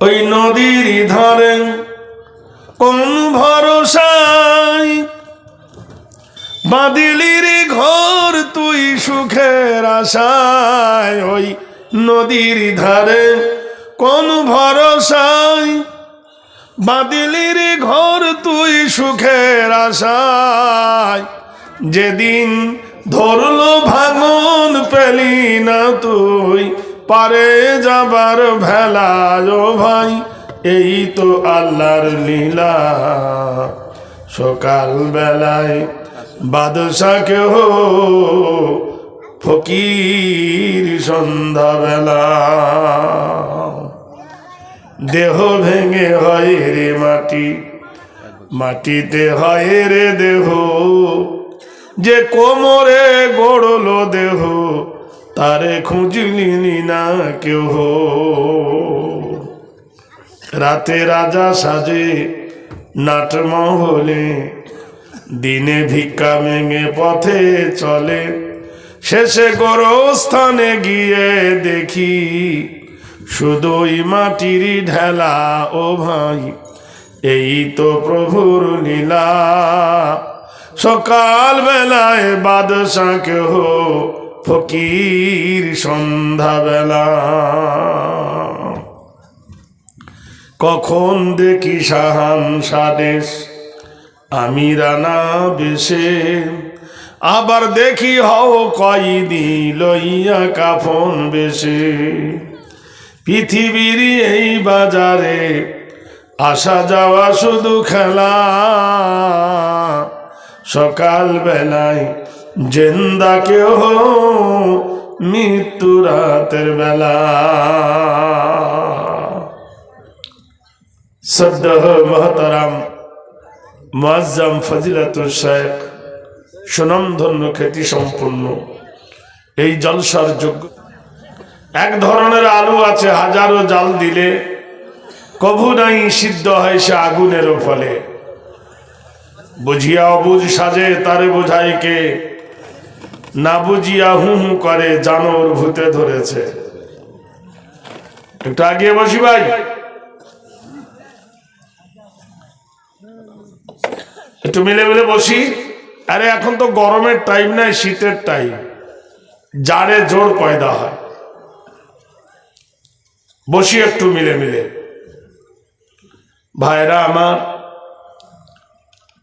ওই নদীর ধারে কোন ভরসায়? বাদিলির ঘর তুই সুখের আশায়। ওই নদীর ধারে কোন ভরসায়? বাদিলির ঘর তুই সুখের আশায়। যেদিন ধরলো ভাঙন পেলি না তুই পারে যাবার ভেলায় ভাই, এই তো আল্লাহর লীলা। সকাল বেলায় বাদশাকে হো ফকির সন্ধ্যাবেলা। দেহ ভেঙে হয় রে মাটি, মাটিতে হয় রে দেহ। যে কোমরে গড়লো দেহ তারে খুঁজলিনি না কেহ রাতে রাজা সাজে নাটমহলে দিনে ভিক্ষা ভেঙে পথে চলে। শেষে গোরস্থানে গিয়ে দেখি, শুধুই মাটির ঢেলা ও ভাই। এই তো প্রভুর লীলা। সকাল বেলায় বাদশাকে হো ফকির সন্ধ্যাবেলা। কখন দেখি সাহান সাদেশ আমি রানা বেশে। আবার দেখি হও কয়দি লইয়া কাফন বেশে। পৃথিবীর এই বাজারে আসা যাওয়া শুধু খেলা। সকাল বেলায় জেন্দা কেউ মৃত্যু রাতের বেলা। সদ্দহ মহতারাম মুআজ্জাম ফজিলাতুল শেখ সুনামধন্য খ্যাতি সম্পূর্ণ। এই জলসার যোগ্য এক ধরনের আলু আছে হাজারো জাল দিলে, কভু নাই সিদ্ধ হয় সে আগুনেরও ফলে। বুঝিয়া অবুঝ সাজে তারে বোঝাই কে? না বুঝিয়া হু হু করে জানোর ভূতে ধরেছে। একটু আগিয়ে বসি ভাই। একটু মিলে মিলে বসি। আরে এখন তো গরমের টাইম নাই, শীতের টাইম জাড়ে জোর পয়দা হয়। বসি একটু মিলে মিলে। ভাইরা আমার,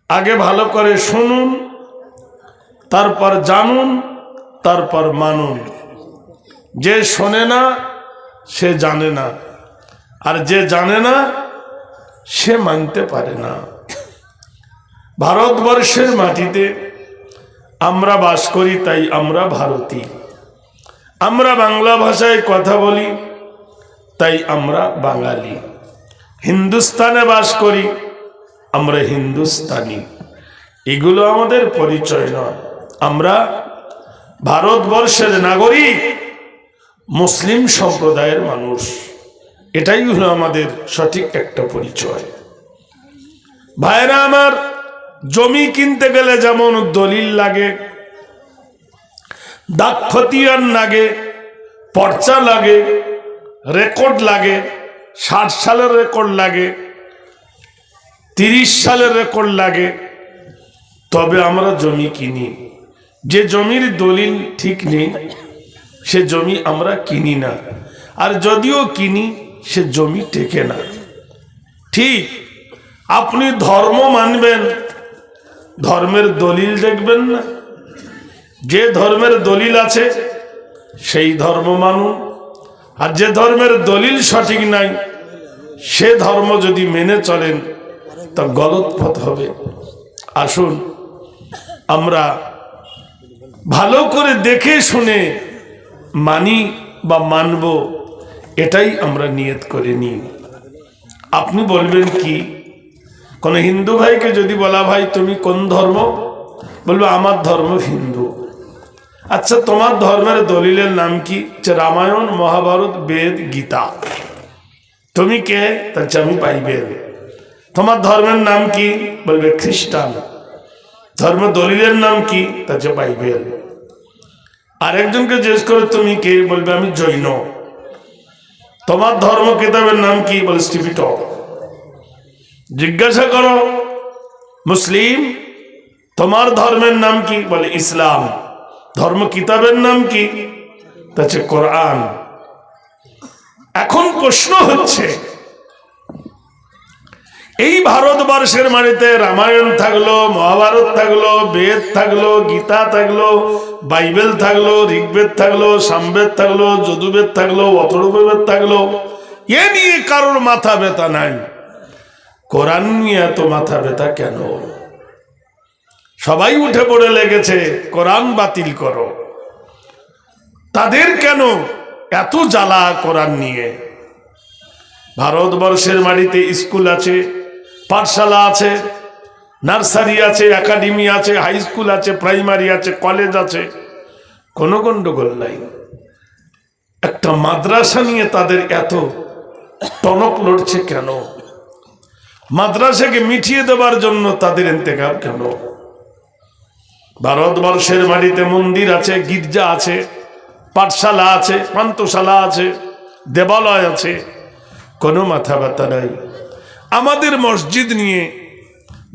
আগে ভালো করে শুনুন তারপর জানুন, তারপর মানুন। যে শোনে না, সে জানে না। আর যে জানে না, সে মানতে পারে না। ভারতবর্ষের মাটিতে আমরা বাস করি, তাই আমরা ভারতী। আমরা বাংলা ভাষায় কথা বলি, তাই আমরা বাঙালি। হিন্দুস্তানে বাস করি, আমরা হিন্দুস্তানি। এগুলো আমাদের পরিচয় নয়। আমরা ভারতবর্ষের নাগরিক, মুসলিম সম্প্রদায়ের মানুষ। এটাই হলো আমাদের সঠিক একটা পরিচয়। ভাইরা আমার, জমি কিনতে গেলে যেমন দলিল লাগে দাক্ষতিয়ান লাগে, পর্চা লাগে, রেকর্ড লাগে, ষাট সালের রেকর্ড লাগে, তিরিশ সালের রেকর্ড লাগে, তবে আমরা জমি কিনি। যে জমির দলিল ঠিক নেই, সে জমি আমরা কিনি না। আর যদিও কিনি, সে জমি টেকে না। ঠিক, আপনি ধর্ম মানবেন, ধর্মের দলিল দেখবেন না। যে ধর্মের দলিল আছে, সেই ধর্ম মানুন। আর যে ধর্মের দলিল সঠিক নাই, সে ধর্ম যদি মেনে চলেন, তা গলত পথ হবে। আসুন, আমরা ভালো করে দেখে শুনে মানি বা মানব, এটাই আমরা নিয়ত করে নিই। আপনি বলবেন কি? কোন হিন্দু ভাইকে যদি বলা ভাই, তুমি কোন ধর্ম? বলবে, আমার ধর্ম হিন্দু। আচ্ছা তোমার ধর্মের দলিলের নাম কি? রামায়ণ, মহাভারত, বেদ, গীতা। তুমি কে? তার আমি বাইবেল তোমার ধর্মের নাম কি? বলবে খ্রিস্টান। ধর্ম দলিলের নাম কি? যে বাইবেল। আরেকজনকে জিজ্ঞেস করে, তুমি কে? বলবে, আমি জৈন। তোমার ধর্ম কিতাবের নাম কি? বলে স্টিফি টপ। জিজ্ঞাসা করো, মুসলিম? তোমার ধর্মের নাম কি? বলে, ইসলাম। ধর্ম কিতাবের নাম কি? তা হচ্ছে কোরআন। এখন প্রশ্ন হচ্ছে এই ভারতবর্ষের মাটিতে রামায়ণ থাকল, মহাভারত থাকল, বেদ থাকল, গীতা থাকল, বাইবেল থাকল, ঋগ্বেদ থাকল, সামবেদ থাকল, যদুবেদ থাকল, অথর্ববেদ থাকল। এ নিয়ে কারোর মাথা ব্যথা নাই। কোরআন নিয়ে এত মাথা ব্যথা কেন? সবাই উঠে পড়ে লেগেছে, কোরআন বাতিল করো। তাদের কেন এত জ্বালা কোরআন নিয়ে? ভারতবর্ষের মাটিতে স্কুল আছে পাঠশালা আছে, নার্সারি আছে, একাডেমি আছে, হাই স্কুল আছে, প্রাইমারি আছে, কলেজ আছে, কোনো গন্ডগোল নাই। একটা মাদ্রাসা নিয়ে তাদের এত টনক লড়ছে কেন? মাদ্রাসাকে মিটিয়ে দেওয়ার জন্য তাদের ইন্তেকাল কেন? ভারতবর্ষের বাড়িতে মন্দির আছে, গির্জা আছে, পাঠশালা আছে প্রান্তশালা আছে, দেবালয় আছে, কোনো মাথা ব্যথা নাই। আমাদের মসজিদ নিয়ে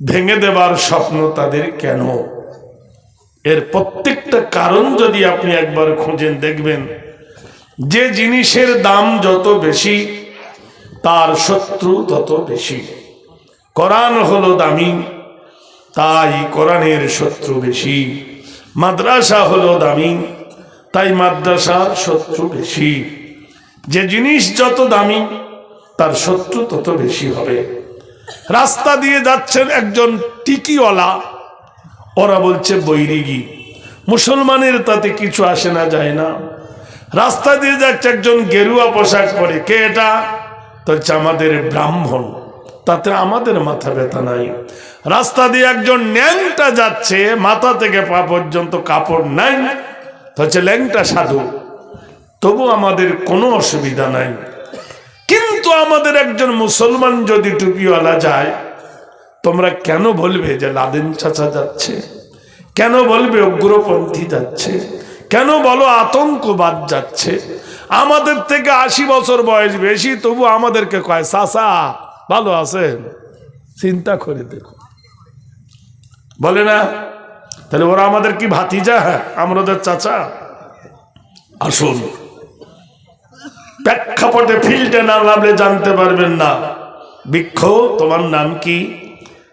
ভেঙে দেবার স্বপ্ন তাদের কেন? এর প্রত্যেকটা কারণ যদি আপনি একবার খুঁজেন দেখবেন, যে জিনিসের দাম যত বেশি, তার শত্রু তত বেশি। কোরআন হলো দামি, তাই কোরআনের শত্রু বেশি। মাদ্রাসা হলো দামি, তাই মাদ্রাসার শত্রু বেশি। যে জিনিস যত দামি তার শত্রু তত বেশি হবে। রাস্তা দিয়ে যাচ্ছেন একজন টিকিওয়ালা। ওরা বলছে, বৈরিগি, মুসলমানের তাতে কিছু আসে না, যায় না। রাস্তা দিয়ে যাচ্ছে একজন গেরুয়া পোশাক পরে। কে এটা? তো আমাদের ব্রাহ্মণ। তাতে আমাদের মাথা ব্যথা নাই। রাস্তা দিয়ে একজন ন্যাংটা যাচ্ছে, মাথা থেকে পা পর্যন্ত কাপড় নাই। তো হচ্ছে ল্যাংটা সাধু, তবু আমাদের কোনো অসুবিধা নাই। কিন্তু আমাদের একজন মুসলমান যদি টুপিওয়ালা যায়, তোমরা কেন বলবে যে লাদেন চাচা যাচ্ছে? কেন বলবে উগ্রপন্থী যাচ্ছে? কেন বলো আতঙ্কবাদ যাচ্ছে? আমাদের থেকে আশি বছর বয়স বেশি, তবু আমাদেরকে কয় সাসা ভালো আছেন? চিন্তা করে দেখো। বলে না? তাহলে ওরা আমাদের কি ভাতিজা? হ্যাঁ আমাদের চাচা? আসুন। প্রেক্ষাপটে ফিল্ডে না নামলে জানতে পারবেন না। বৃক্ষ, তোমার নাম কি?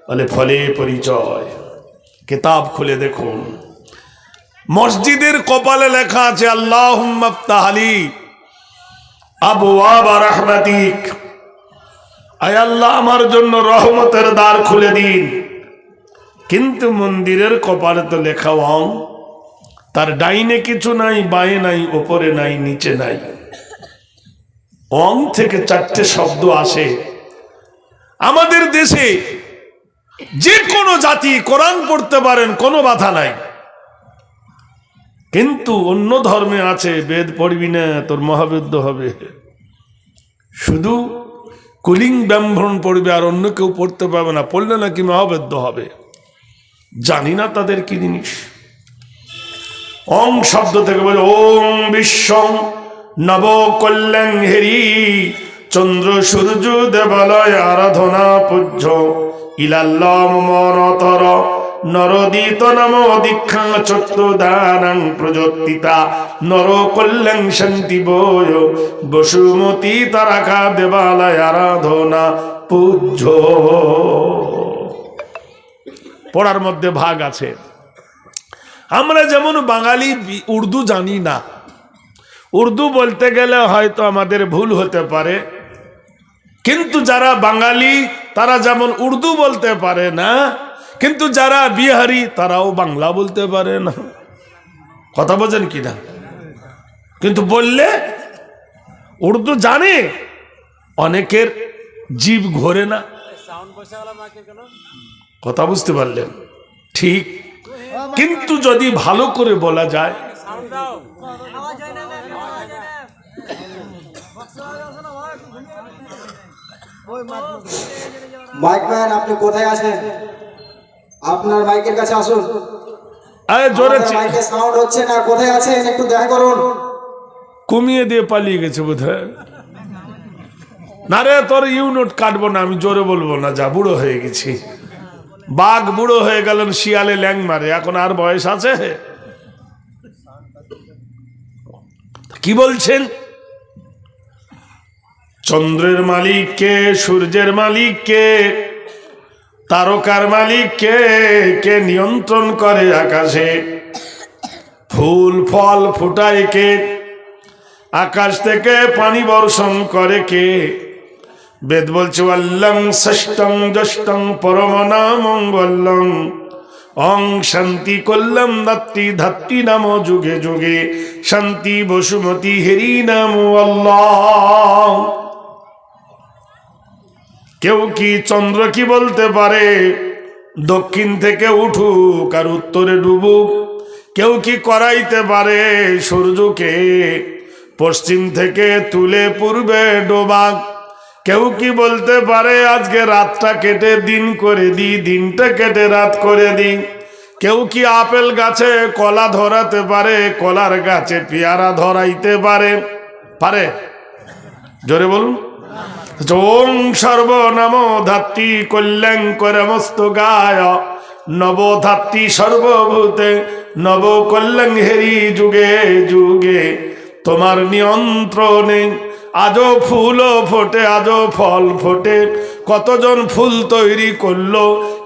বলে, ফলে পরিচয়। কিতাব খুলে দেখুন। মসজিদের কপালে লেখা আছে আল্লাহ তাহালি আবু রহমাতিক। আয় আল্লাহ, আমার জন্য রহমতের দ্বার খুলে দিন। কিন্তু মন্দিরের কপালে তো লেখা অং তার ডাইনে কিছু নাই, বায়ে নাই, ওপরে নাই, নিচে নাই। অং থেকে চারটে শব্দ আসে। আমাদের দেশে যে কোনো জাতি কোরআন পড়তে পারেন, কোনো বাধা নাই। কিন্তু অন্য ধর্মে আছে, বেদ পড়বি না, তোর মহাবেদ্য হবে। শুধু কুলিং ব্যাম্ভরণ পড়বে আর অন্য কেউ পড়তে পারবে না, পড়লে নাকি মহাবেদ্য হবে। জানি না তাদের কি জিনিস। অং শব্দ থেকে বলে, ওম বিশ্ব নব কল্যাণ হেরি চন্দ্র সূর্য দেবালয় আরাধনা পূজ্য। ইলাল্লম মনতর নরদিত নাম দীক্ষা চতুর্দানাং প্রযত্তিতা। নর কল্যাণ শান্তি বয়, বসুমতী তারাকা দেবালয় আরাধনা পূজ্য। পড়ার মধ্যে ভাগ আছে। আমরা যেমন বাঙালি উর্দু জানি না উর্দু বলতে গেলে হয়তো আমাদের ভুল হতে পারে। কিন্তু যারা বাঙালি, তারা যেমন উর্দু বলতে পারে না, কিন্তু যারা বিহারি, তারাও বাংলা বলতে পারে না। কথা বোঝেন কি না? কিন্তু বললে উর্দু জানে, অনেকের জীব ঘোরে না। কথা বুঝতে পারলেন? ঠিক। কিন্তু যদি ভালো করে বলা যায় মাইক ম্যান আপনি কোথায় আছেন? আপনার মাইকের কাছে আসুন। আরে জোরে মাইকে সাউন্ড হচ্ছে না কোথায় আছেন? একটু দেখা করুন। কমিয়ে দিয়ে পালিয়ে গেছে বোধ না রে তোর ইউনিট কাটবো না আমি জোরে বলব না যা বুড়ো হয়ে গেছি। বাঘ বুড়ো হয়ে গেলেন শিয়ালে ল্যাং মারে এখন আর বয়স আছে? কি বলছেন? চন্দ্রের মালিক কে সূর্যের মালিক কে তারকার মালিক কে কে নিয়ন্ত্রণ করে আকাশে? ফুল, ফল ফুটায় কে? আকাশ থেকে পানি বর্ষণ করে কে? বেদ বলছে অল্লং ষষ্ঠং জ্যেষ্ঠং পরমনা মঙ্গলং অং শান্তি কল্লম দাত্রী ধাত্রী নাম যুগে যুগে। শান্তি বসুমতী হেরি নাম আল্লাহ। কেউ কি চন্দ্র কি বলতে পারে? দক্ষিণ থেকে উঠুক আর উত্তরে ডুবুক। কেউ কি করাইতে পারে সূর্যকে? পশ্চিম থেকে তুলে পূর্বে ডোবাক। কেউ কি বলতে পারে আজকে রাতটা কেটে দিন করে দি দিনটা কেটে রাত করে দি কেউ কি আপেল গাছে কলা ধরাতে পারে, কলার গাছে পেয়ারা ধরাইতে পারে? পারে? জোরে বলুন। ওং সর্বনাম ধাত্রী কল্যাণ করে মস্ত গায় নব ধাত্রী সর্বভূতে নব কল্যাণ হেরি যুগে যুগে। তোমার নিয়ন্ত্রণে আজও ফুলও ফোটে, আজও ফল ফোটে। কতজন ফুল তৈরি করল,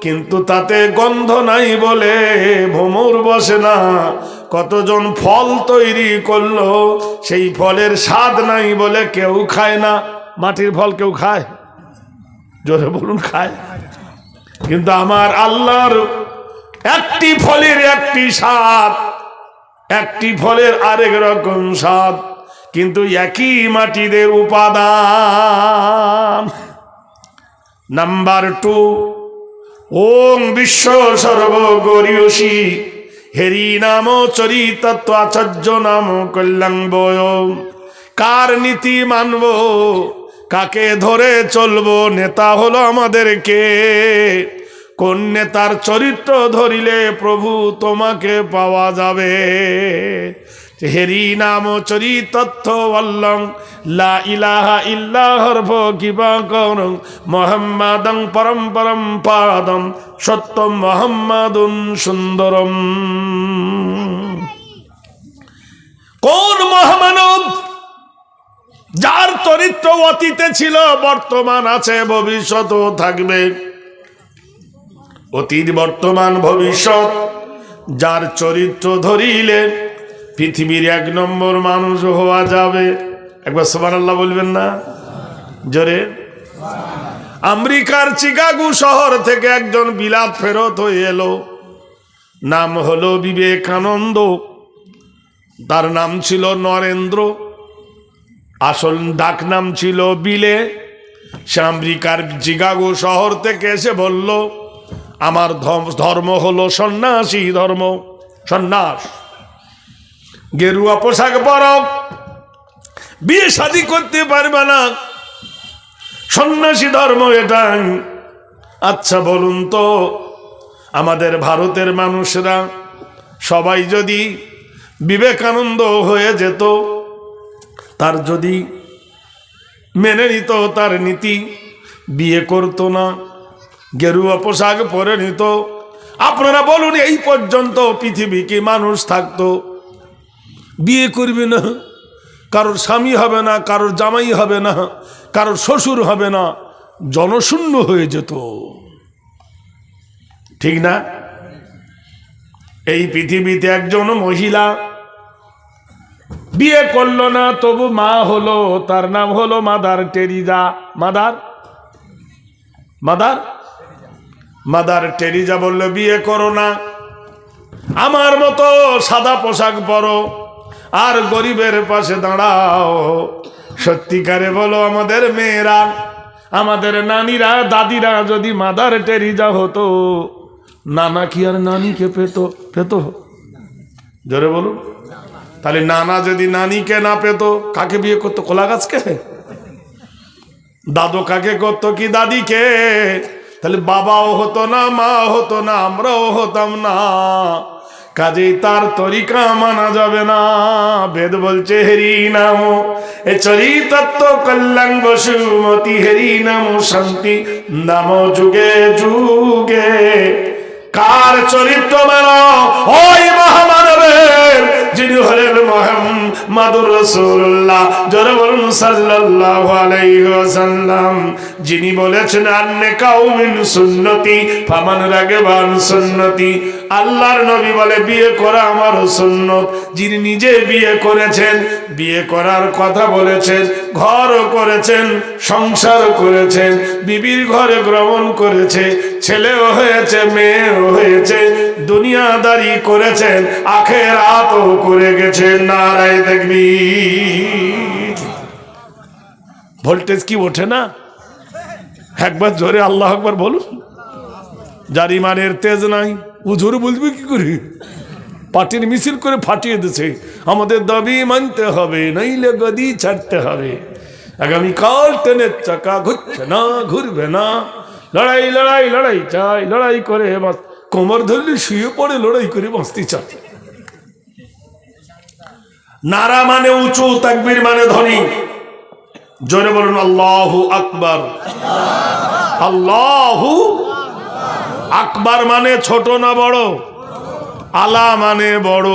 কিন্তু তাতে গন্ধ নাই বলে ভ্রমর বসে না। কতজন ফল তৈরি করল, সেই ফলের স্বাদ নাই বলে কেউ খায় না। মাটির ফল কেউ খায়? জোরে বলুন, খায়। কিন্তু আমার আল্লাহর একটি ফলের একটি স্বাদ, একটি ফলের আরেক রকম স্বাদ, কিন্তু একই মাটিদের উপাদান। নাম্বার টু, ওং বিশ্ব সর্বগরীয়সী, হেরি নাম চরিতত্ব আচার্য নাম কল্যাণ বয়। কার নীতি মানব? কাকে ধরে চলবো নেতা হলো আমাদেরকে? কোন নেতার চরিত্র ধরিলে প্রভু তোমাকে পাওয়া যাবে? হেরি নাম চরিতত্থ বল্লং লা ইলাহা ইল্লাহর কিবা করং মোহাম্মদং পরম পরম পাদম, সত্যম মোহাম্মদুন সুন্দরম। কোন মহামানব যার চরিত্র অতীতে ছিল, বর্তমান আছে, ভবিষ্যতও থাকবে। অতীত, বর্তমান, ভবিষ্যৎ, যার চরিত্র ধরিলে পৃথিবীর এক নম্বর মানুষ হওয়া যাবে। একবার সোমান আল্লাহ বলবেন না? জোরে। আমেরিকার চিকাগো শহর থেকে একজন বিলাত ফেরত হয়ে এলো। নাম হলো বিবেকানন্দ। তার নাম ছিল নরেন্দ্র। আসল ডাক নাম ছিল বিলে। সে আমেরিকার চিকাগো শহর থেকে এসে বলল, আমার ধর্ম- হলো সন্ন্যাসী ধর্ম, সন্ন্যাস। গেরুয়া পোশাক পরো বিয়ে শাদি করতে পারবে না। সন্ন্যাসী ধর্ম এটা। আচ্ছা বলুন তো, আমাদের ভারতের মানুষরা সবাই যদি বিবেকানন্দ হয়ে যেত তার যদি মেনে নিত, তার নীতি বিয়ে করতো না, গেরুয়া পোশাক পরে নিত। আপনারা বলুন, এই পর্যন্ত পৃথিবী কি মানুষ থাকতো। বিয়ে করবে না, কারোর স্বামী হবে না, কারোর জামাই হবে না, কারোর শ্বশুর হবে না, জনশূন্য হয়ে যেত। ঠিক না? এই পৃথিবীতে একজন মহিলা বিয়ে করল না, তবু মা হলো, তার নাম হলো mother Teresa. Mother? Mother? Mother Teresa বলল, বিয়ে করো না। আমার মতো সাদা পোশাক পরো আর গরিবের পাশে দাঁড়াও। সত্যিকারে বলো, আমাদের মেয়েরা, আমাদের নানিরা, দাদিরা যদি মাদার টেরিজা হতো, নানা কি আর নানিকে পেত পেত? জোরে বলুন। তাহলে নানা যদি নানিকে না পেত, কাকে বিয়ে করতো? কলা গাছকে? দাদু কাকে করতো কি দাদিকে? তাহলে বাবাও হতো না মা হতো না, আমরাও হতাম না। কাজেই তার তরিকা মানা যাবে না। বেদ বলছে, হেরি নাম, এ চরিতত্ব কল্যাণ বসুমতি, হেরি নাম শান্তি, নাম যুগে যুগে। কার চরিত্র মেনো? ওই মহামানবের যিনি হলেন মোহাম্মদুর রাসূলুল্লাহ, জোরে বলুন সাল্লাল্লাহু আলাইহি ওয়াসাল্লাম। যিনি বলেছেন কাউমিন সুন্নতি, ফামান সুন্নতি। আল্লাহর নবী বলে, বিয়ে করা আমার সুন্নত। যিনি নিজে বিয়ে করেছেন, বিয়ে করার কথা বলেছেন ঘরও করেছেন, সংসার করেছেন, বিবির ঘরে গ্রহণ করেছে, ছেলেও হয়েছে, মেয়েও হয়েছে দুনিয়াদারি করেছেন আখের আতও করে গেছেন নারায় দেখবি ভোল্টেজ কি ওঠে না? একবার জোরে আল্লাহ একবার বলুন। যার ইমানের তেজ নাই উজোর বলবে কি করে? পার্টির মিছিল করে ফাটিয়ে দিছে। আমাদের দাবি মানতে হবে, নইলে গদি ছাড়তে হবে। আগামীকাল ট্রেনের চাকা ঘুরছে না, ঘুরবে না। লড়াই লড়াই লড়াই চাই, লড়াই করে বাঁচ কোমর ধরলে শুয়ে পড়ে, লড়াই করে বাঁচতে চায় নারা মানে উঁচু, তাকবির মানে ধনী। জোরে বলুন, আল্লাহু আকবার। আল্লাহু আকবার মানে ছোট না বড়? আলা মানে বড়,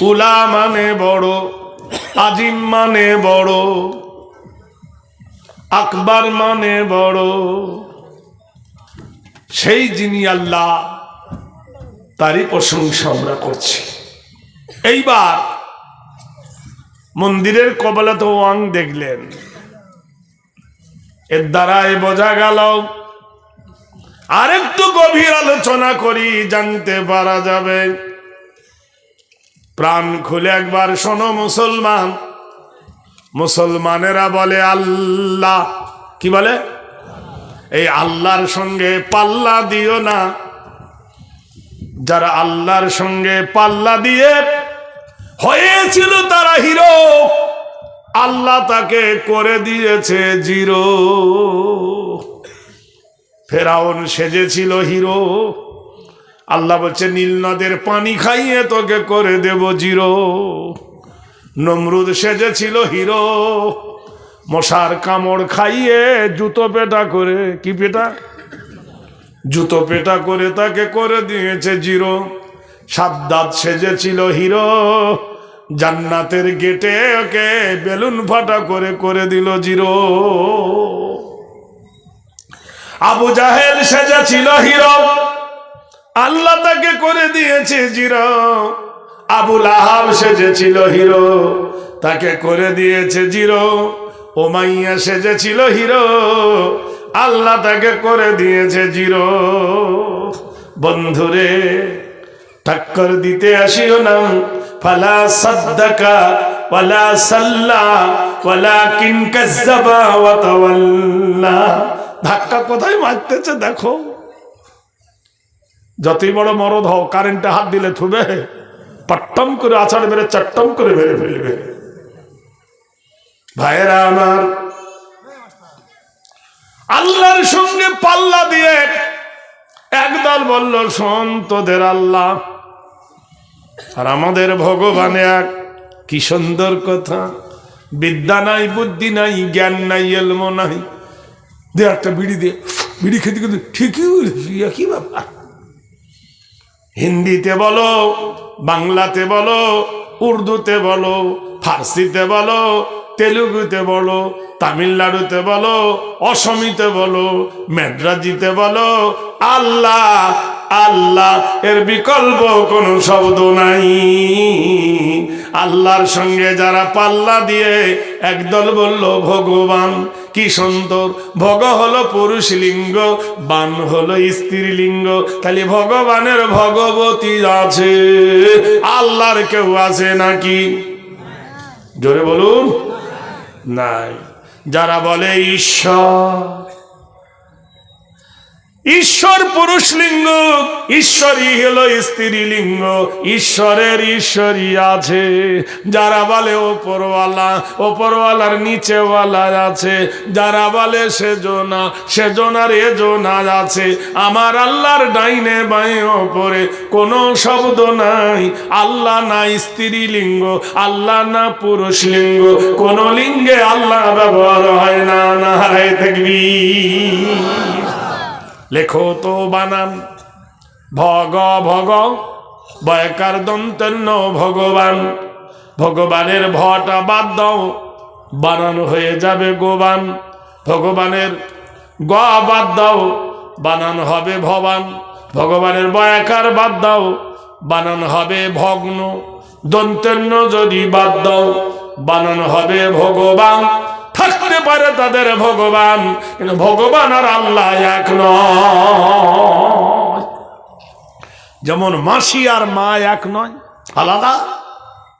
উলা মানে বড়, আজিম মানে বড়, আকবার মানে বড়। সেই যিনি আল্লাহ তারই প্রশংসা আমরা করছি। এইবার মন্দিরের কবলাত ওয়াং দেখলেন। এর দ্বারাই বোঝা গেল, আরেকটু গভীর আলোচনা করি, জানতে পারা যাবে। প্রাণ খুলে একবার শোনো মুসলমান। মুসলমানেরা বলে, আল্লাহ। কি বলে? এই আল্লাহর সঙ্গে পাল্লা দিও না। যারা আল্লাহর সঙ্গে পাল্লা দিয়ে হয়েছিল তারা হিরো। আল্লাহ তাকে করে দিয়েছে জিরো। ফেরাউন সেজেছিল হিরো। আল্লাহ বলছে, নীল নদের পানি খাইয়ে তোকে করে দেব জিরো। নমরুদ সেজেছিল হিরো। মশার কামড় খাইয়ে জুতো পেটা করে, কি পেটা? জুতো পেটা করে তাকে করে দিয়েছে জিরো। সাদ্দাত সেজেছিল হিরো। জান্নাতের গেটে ওকে বেলুন ফাটা করে করে দিল জিরো। আবু জাহেল সেজেছিল হিরো। আল্লাহ তাকে করে দিয়েছে জিরো। আবুল আহাব সেজেছিল হিরো। তাকে করে দিয়েছে জিরো। ওমাইয়া সেজেছিল হিরো। আল্লাহ তাকে করে দিয়েছে জিরো। বন্ধুরে টাক্কর দিতে আসিও না। ফালা সাদ্দাকা, ওয়ালা সাল্লা ওয়ালা কিন কাজ্জাবা ওয়া তাওয়াল্লা। ধাক্কা কোথায় মারতেছে দেখো। যতই বড় মরদ হও, কারেন্টে হাত দিলে থুবে। পাট্টম করে আছাড় মেরে, চাট্টম করে মেরে ফেলবে। ভাইয়েরা আমার আল্লাহর সঙ্গে পাল্লা দিয়ে একদল বলল, শোন তোদের আল্লাহ। আর আমাদের ভগবান এক। কি সুন্দর কথা। বিদ্যা নাই, বুদ্ধি নাই, জ্ঞান নাই, এলম নাই। দে একটা বিড়ি দে। বিড়ি খেতে খেতে ঠিকই বলেছি কি ব্যাপার? হিন্দিতে বলো, বাংলাতে বলো, উর্দুতে বলো, ফার্সিতে বলো তেলুগুতে বলো, তামিলনাড়ুতে বলো, অসমিতে বলো মেডরাজিতে বলো, আল্লাহ আল্লাহ, এর বিকল্প কোনো শব্দ নাই। আল্লাহর সঙ্গে যারা পাল্লা দিয়ে একদল বলল, ভগবান, কি সুন্দর, ভগ হলো পুরুষ লিঙ্গ, বান হলো স্ত্রী লিঙ্গ খালি ভগবানের ভগবতী আছে, আল্লাহর কেউ আছে নাকি? জোরে বলুন। নাই। যারা বলে ঈশ্বর ঈশ্বর পুরুষ লিঙ্গ, ঈশ্বরই হলো স্ত্রী লিঙ্গ, ঈশ্বরের ঈশ্বরই আছে। যারা বলে ওপরওয়ালা, ওপরওয়ালার নিচেওয়ালা আছে। যারা বলে সেজনা, সেজনার এজনা আছে। আমার আল্লাহর ডাইনে বাঁয়ে ওপরে কোনো শব্দ নাই। আল্লাহ না স্ত্রী লিঙ্গ, আল্লাহ না পুরুষ লিঙ্গ। কোন লিঙ্গে আল্লাহ ব্যবহার হয় না না হয় দেখবি লেখো তো বানান। ভগ ভগ বয়কার দন্তন্য ভগবান। ভগবানের ভটা বাদ দাও, বানান হয়ে যাবে গোবান। ভগবানের গ বাদ দাও, বানান হবে ভবান। ভগবানের বয়াকার বাদ দাও, বানান হবে ভগ্ন। দন্তন্য যদি বাদ দাও, বানান হবে ভগবান। থাকতে পারে তাদের ভগবান, কিন্তু ভগবান আর আল্লাহ এক নয়। যেমন মাসি আর মা এক নয়। আলাদা?